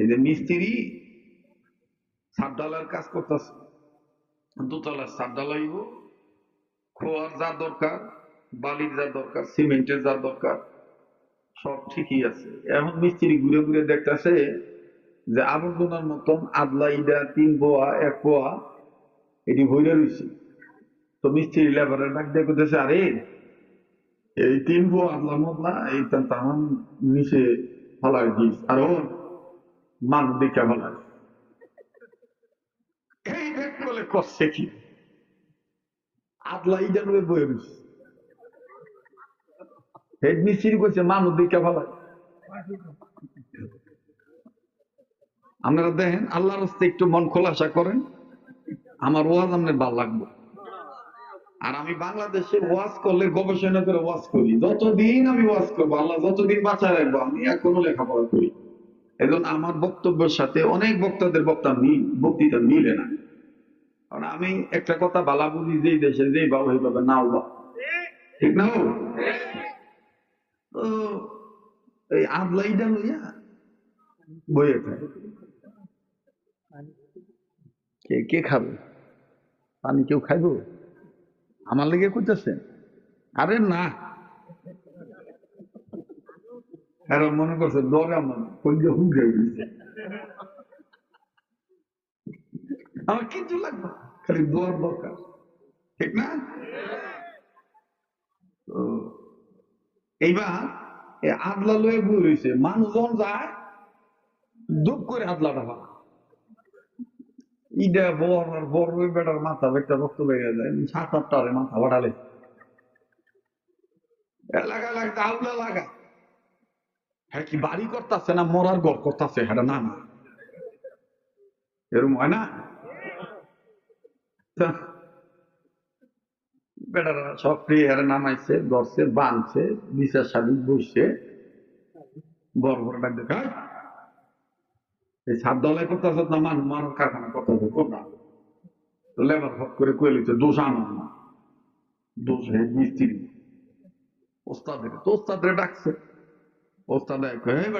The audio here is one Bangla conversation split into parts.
এই যে মিস্ত্রি সাত কাজ করতেছে। দোতলার সাত ডালাইব খোয়ার যা দরকার, বালির যা দরকার, সিমেন্টের যা দরকার, সব ঠিকই আছে। এখন মিস্ত্রি ঘুরে ঘুরে দেখতেছে যে আবর্জনার মতন আদলা ইডা, তিন পোয়া এক পোয়া এটি ভইরে রয়েছে তো মিস্ত্রি লেবারের ডাক দিয়ে করতেছে আরে, এই তিন পোয়া আদলা মতলা এই তামান নিচে ফলাই দিস। আর ও মানুষ দেখে ফলাই এই দেখ বলে করছে কি? আদলা ইডা রয়ে বয়ে রয়েছে হেড মিস্ত্রি করছে মানুষ দেখে ফলাই আপনারা দেখেন, আল্লাহর হস্তে একটু মন খোলাসা করেন। আমার ওয়াজ আপনার ভালো লাগবে। আর আমি বাংলাদেশে ওয়াজ করলে গবেষণা করে ওয়াজ করি। যতদিন আমি ওয়াজ করব, আল্লাহ যতদিন বাঁচায় রাখব, আমি এখনও লেখাপড়া করি। এখন আমার বক্তব্যের সাথে অনেক বক্তাদের বক্তা মিল বক্তৃতা মিলে না। কারণ আমি একটা কথা বালা বুঝি, যেই দেশে যেই বাবু এইভাবে নাও বা ঠিক না? তো এই আদলাইটা লইয়া বইয়ে খায়। কে কে খাবে? পানি কেউ খাইব? আমার লেগে করতেছেন আরে না। এরা মনে করছে দরা মনে কইলে হুঙ্গে গেছে। আমার কিছু লাগবে খালি দোয়ার দরকার, ঠিক না? এইবার এই আদলা লয়ে মানুষজন যায়, দুপ করে আদলাটা ভাঙা ইডা বড় আর বড় বেটার মাথা, বেটা রক্ত বেরিয়ে যায়, সাত আটটারে মাথা বাড়ালে। লাগা লাগা লাগা। হ্যাঁ কি বাড়ি করতেছে না মরার গড় করতেছে? হ্যাঁ না না। এরম হয় না? বেটারা নামাইছে, ধরছে, বাঁধছে বিচার সাবিক বসছে বড় ডাক দেখা এই সাত দলাই করতেছে না মানুষ মানুষ কারখানা করতেছে কোনটা লেবার ফট করে কয়ে দোষ আমার না। দোষ হে মিস্ত্রি। ওস্তাদের, তো ওস্তাদের ডাকছে।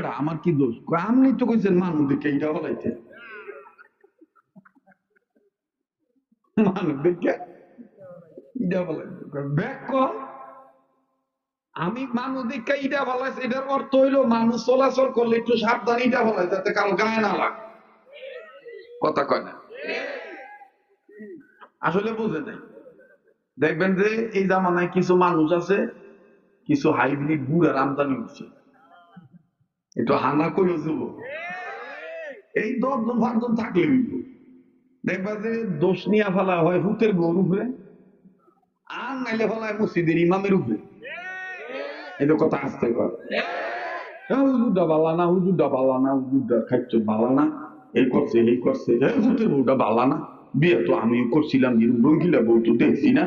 আমার কি দোষ? তো কইছেন কর। আমি ইটা এটার অর্থ হইল মানুষ চলাচল করলে একটু সাবধান ইটা যাতে কারও গায়ে না লাগে। কথা কয় না। আসলে বুঝে নাই। দেখবেন যে এই জামানায় কিছু মানুষ আছে, কিছু হাইব্রিড গুড়ার আমদানি হচ্ছে। একটু হানা করে যাব এই দশজন পাঁচজন থাকলে হইব দেখবা যে দোষ নিয়া ফেলা হয় হুতের বউর উপরে, আর নাইলে ফেলা হয় মসজিদের ইমামের উপরে। এটা কথা আসতে কর হুজুরটা হুজুরটা হুজুরটা এই করছে এই করছে। এই হুতের বউটা বিয়ে তো আমিও করছিলাম কিন্তু রঙ্গিলা বউ তো দেখছি না।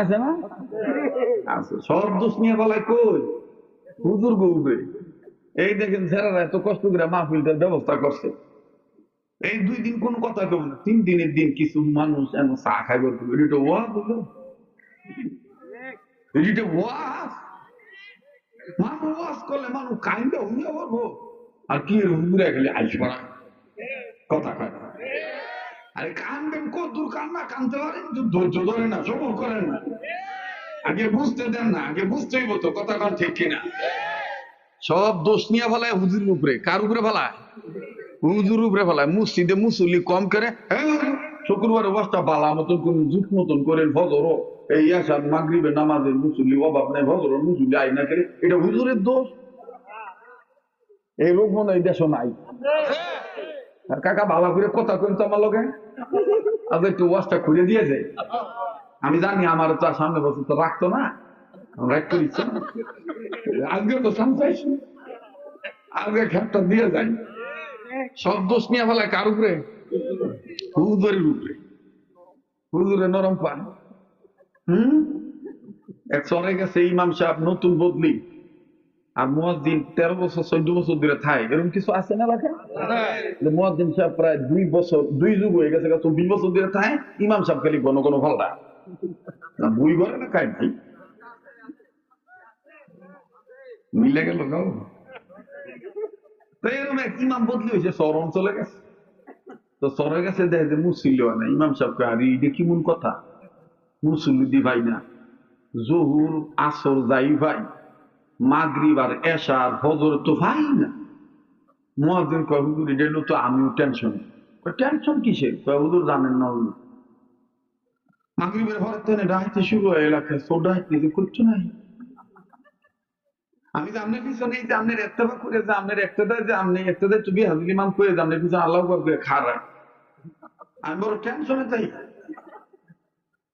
আছে না? আছে। সব দোষ নিয়ে বলায় কই? হুজুর গৌবে এই দেখেন স্যারেরা এত কষ্ট করে মাহফিলটার ব্যবস্থা করছে। এই দুই দিন কোন কথা কেউ না। তিন দিনের দিন কিছু মানুষ এমন চা খাই খাইব এটা ওয়া বলল? এটা ওয়াজ মানুষ ওয়াজ করলে মানুষ কাইন্ডা হইয়া বলব। আর কি হুজুরে গেলে আইস পড়া। কথা কয়। আরে কানবেন কত দূর কান্না কানতে পারেন ধৈর্য ধরে না, সবর করেন না। আগে বুঝতে দেন না আগে বুঝতেই হতো কথা কন ঠিক কিনা। সব দোষ নিয়ে ফেলায় হুজুরের উপরে। কার উপরে ফেলায়? হুজুর উপরে ফেলায়। মসজিদে মুসল্লি কম করে। "এই, শুক্রবার অবস্থা বালা মতন কোন জুট মতন করে ফজর এই আসাদ মাগরিবের নামাজের মুসল্লি অভাব নাই ফজর মুসল্লি আই না করে। এটা হুজুরের দোষ। এই লোক মনে হয় দেশ নাই। আর কাকা বাবা করে কথা কইন তো আমার লগে? আজ একটু ওয়াজটা খুলে দিয়ে যায় আমি জানি আমার তো সামনে বছর তো রাখতো না। হুম? এক গেছে ইমাম সাহেব নতুন বদলি। আর মুয়াজ্জিন তেরো বছর, চোদ্দ বছর ধরে থাই এরকম কিছু আছে না এলাকায়? যে মুয়াজ্জিন সাহেব প্রায় দুই বছর, দুই যুগ হয়ে গেছে চব্বিশ বছর ধরে থাকে ইমাম সাহেব খালি কোনো কোনো ভাল্লা না বই করে না কাই ভাই? মিলে গেল গাও এরকম এক ইমাম বদলি হয়েছে শহর অঞ্চলে গেছে। তো শহরে গেছে দেখে যে মুসিল হয় না ইমাম সাহেবকে আর এটা কি মন কথা? মুসল্লি দি ভাই না। জহুর, আসর যাই ভাই মাগরিব আর এশার ফজর তো ভাই না। মহাদিন কয়, হুজুর, এটা তো আমিও টেনশন টেনশন কিসের? কয়, হুজুর, জানেন না হুজুর। মাগরিবের হঠাৎ থেকে ডাইতে শুরু হয় এলাকায় সব ডাইতে যে করছ নাই। আমি যে আপনার পিছনে যে আপনার বা করে যে একটা দেয়, যে আপনি একটা দেয় তুমি হাজির ইমাম করে যে আপনার পিছনে আল্লাহ করে খারাপ আমি বড় টেনশনে যাই।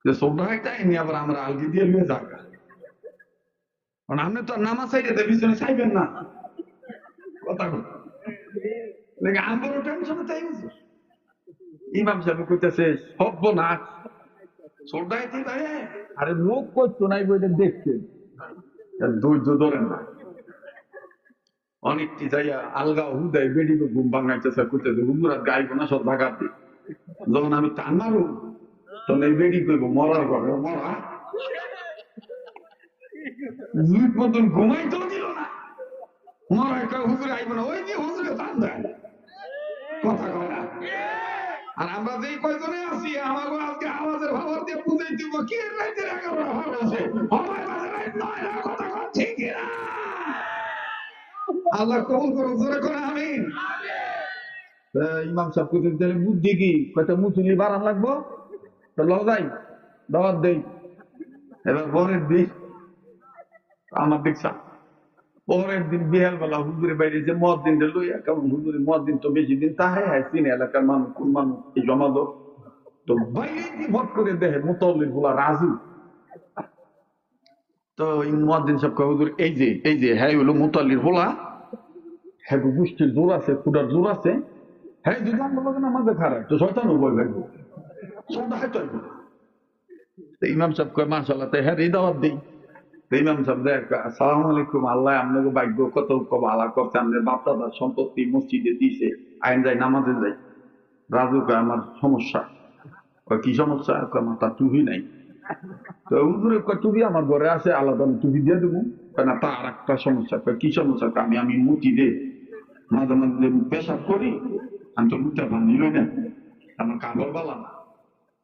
যে সোডা একটা এনে আবার আমরা আলগি দিয়ে নিয়ে যাক কারণ আপনি তো নামাজ চাইতে পিছনে চাইবেন না। কথা আমি বড় টেনশনে চাই। ইমাম সাহেব কইতেছে সব্য না। আরে নাই বইটা দেখছেন ধৈর্য ধরেন না। অনেকটি যাইয়া আলগা হুদায় বেড়ি ঘুম ভাঙাইতেছে করতেছে হুজুরাত গাইব না সব যখন আমি তখন এই বেড়ি মরার ঘরে মরা জুট মতন ঘুমাই তো দিল না। মরা কয় হুজুরে আইব না ওই যে হুজুরে টান দেয়। কথা কয় না। আর আমরা যেই কয়জনে আছি আমাকে আজকে দিয়ে বুঝাই দিব, কি রাইতের এগারোটা ভাব আছে হবে বাজে রাইত নয় না কথা কন, ঠিক কিনা আল্লাহ কবুল করুন, জোরে করে, আমিন। ইমাম সাহেব কইতে তাহলে বুদ্ধি কি? কয়টা মুসলি বাড়ান লাগবো? তো লও যাই, দাওয়াত দেই। এবার পরের দিন, আমার দেখছা পরের দিন বিহাল বেলা হুজুরে বাইরে যে মদ দিন লইয়া, কারণ হুজুরে মদ দিন তো বেশি দিন তাহে হয় চিনে এলাকার মানুষ, কোন মানুষ এই জমাদ তো বাইরে দিয়ে ভট করে দেখে মুতল্লিরগুলা রাজু। তো সব কয়, হুজুর, এই যে এই যে হ্যাঁ হলো মুতাল্লির বলা হ্যাঁ গোষ্ঠীর জোর আছে খুদার জোর আছে। হ্যাঁ যদি আমরা লোক আমাদের খারাপ, তো শয়তান বই ভাই ইমাম সাহেব কয় মাশাল্লাহ তাই হ্যাঁ দাওয়াত দিই। ইমাম সাহেব দেখ, আসসালামু আলাইকুম, আল্লাহ আপনাকে ভাগ্য কত আলা করছে আমাদের বাপ দাদার সম্পত্তি মসজিদে দিয়েছে আইন যাই নামাজে যাই রাজু কয়, আমার সমস্যা। কয়, কি সমস্যা? কয় তার টুহি নাই। তো হুজুরে, কয় টুপি আমার ঘরে আছে আলাদা টুপি দিয়ে দেবো। না তার একটা সমস্যা। কয়, কি সমস্যা? আমি আমি মুটি দে। মাঝে মাঝে পেশাব করি, আমি তো মুটা ভাঙি না। আমার কাপড় বালা না।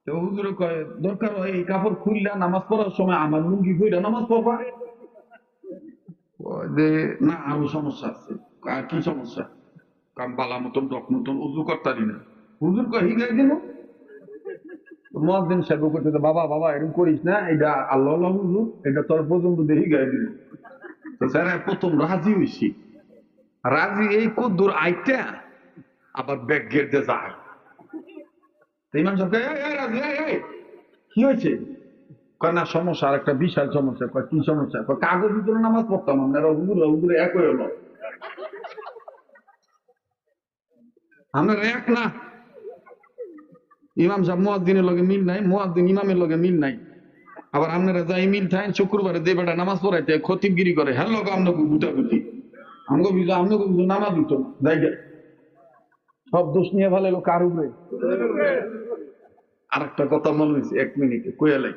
তো হুজুরে কয়, দরকার হয় এই কাপড় খুললা, নামাজ পড়ার সময় আমার লুঙ্গি কইরা নামাজ পড়বা? যে, না, আরও সমস্যা আছে। আর কি সমস্যা? কাম বালা মতন ডক মতন উজু করতারি না। হুজুর কয়, হিগাই দিন মহাদিন সাহেব করতে বাবা বাবা এরকম করিস না এটা আল্লাহ হুজুর এটা তোর পর্যন্ত দেখি গায়ে দিল তো স্যার প্রথম রাজি হইছি। রাজি এই কদ্দুর আইটা আবার ব্যাগ গেটে যায়। ইমাম সাহেব কয়, "এই, এই, রাজি, কি হয়েছে? না সমস্যা আর একটা বিশাল সমস্যা। কয় কি সমস্যা? কয় কাগজ ভিতরে নামাজ পড়তাম আপনারা হুজুর হুজুর একই হলো। আমরা এক না ইমাম সাহেব মুয়াদ্দিনের লগে মিল নাই মুয়াদ্দিন ইমামের লগে মিল নাই। আবার আপনারা যাই মিল থাকেন, শুক্রবারে যে বেটা নামাজ পড়াইতে খতিবগিরি করে হ্যাঁ লোক আপনাকে গুটাগুটি। নামাজ যাই সব দোষ নিয়ে ভালো কার উপরে? আর একটা কথা মনে হয়েছে, এক মিনিটে কয়ালাই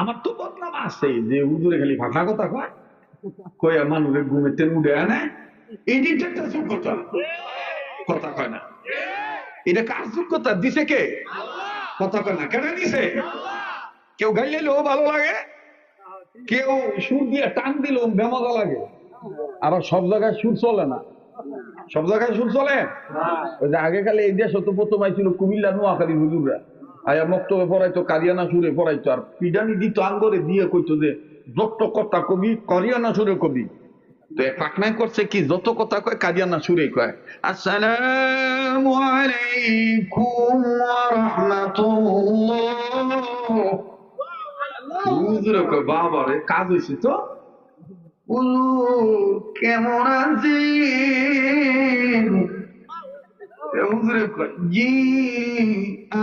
আমার তো বদনাম আছে, যে খালি ফাঁকা কথা কয় কয়া মানুষের ঘুমেতে উঠে আনে। এডিট একটা কথা কয় না। এটা কার যোগ্যতা? দিছে কে? কথা কয় না। কেন দিছে? কেউ গাইলেও ভালো লাগে? কেউ সুর দিয়ে টান দিলেও বেমজা লাগে। আবার সব জায়গায় সুর চলে না। সব জায়গায় সুর চলে? ওই যে আগে কালে এই দেশ তো প্রথম আইছিল কুমিল্লা, নোয়াখালী হুজুররা। আয়া মক্তবে পড়াইতো, কারিয়ানা সুরে পড়াইতো। আর পিডানি দিত, আঙ্গরে দিয়ে কইতো যে, যত কথা কবি, করিয়ানা সুরে কবি। তো পাকনায় করছে কি? যত কথা কয় কাদিয়ানা সুরে কয়। আসসালামু আলাইকুম ওয়া রাহমাতুল্লাহ কয়, বাবা রে, কাজ হইছে তো? কেমন আছেন? এ হুজুরে কয়, জি,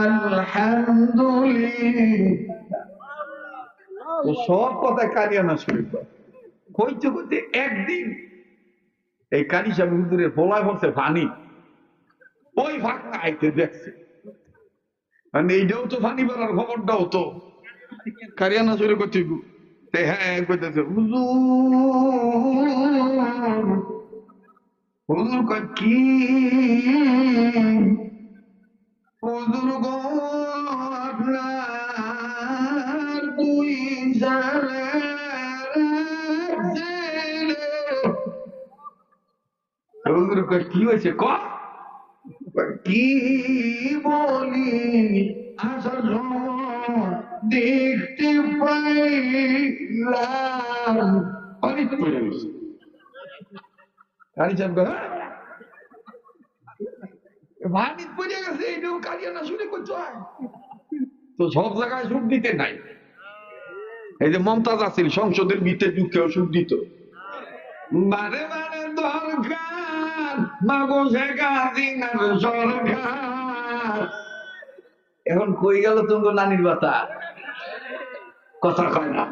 আলহামদুলিল্লাহ। সব কথা কাদিয়ানা সুরে কয়। কইতে কইতে একদিন এই কানি সাহেব হুজুরের ফলায় পড়ছে পানি ওই ফাঁকা আইতে দেখছে। আর এইটাও তো ফানি বেড়ার খবরটাও তো। কারিয়ানা চুরি করতে হ্যাঁ কইতেছে, হুজুর কি? হুজুর গো, আপনার হুজুর কি হয়েছে? ক? কি বলি? দেখতে ভানিত গেছে। এটাও কারিয়া না শুনে করতে হয়? তো সব জায়গায় সুখ দিতে নাই। এই যে মমতাজ আছিল, সংসদের ভিতরে ঢুকেও সুখ দিত। বারে বারে দরকার এখন কই গেল তোমার নানির বাতা কথা কয় না।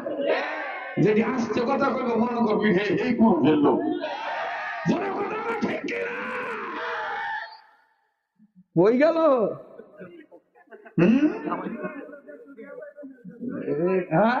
যদি আসতে কথা কইব, মনে করবি, হে, এই কোন ফেলল? কই গেল? হ্যাঁ?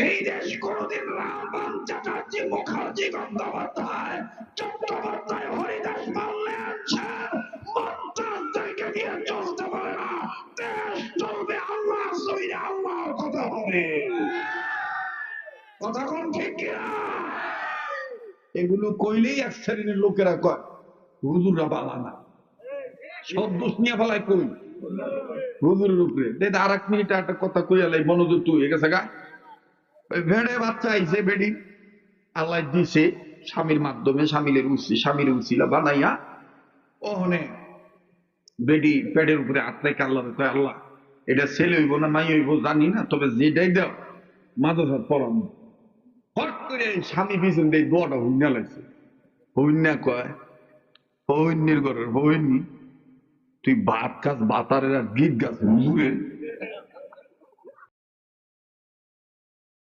এই দেশ কোনদিন মুখার্জি চট্টোপাধ্যায় হরিদাস নিয়ে চলতে পারে না দেশ চলবে আল্লাহ আল্লাহ কথা হবে কথা কোন ঠিক এগুলো কইলেই এক শ্রেণির লোকেরা কয়, হুজুররা বালা না। সব দোষ নিয়ে ফেলায় কই হুজুরের উপরে। দেখ আর এক মিনিট একটা কথা কইয়ালাই মনোযোগ তুই গেছে গা। ওই ভেড়ে বাচ্চা আইছে বেডি। আল্লাহ দিছে স্বামীর মাধ্যমে, স্বামীর উচি স্বামীর উচিলা বানাইয়া। ওহনে বেডি পেটের উপরে আত্মাই আল্লাহ কয়, আল্লাহ, এটা ছেলে হইব না মাই হইব জানি না, তবে যেটাই দাও মাদ্রাসা পড়ানো হট করে স্বামী পিছন দিয়ে দোয়াটা হইনা লাগছে হইনা কয় হইনির ঘরের হইনি তুই বাত গাছ বাতারের আর গীত গাছ হুজুরে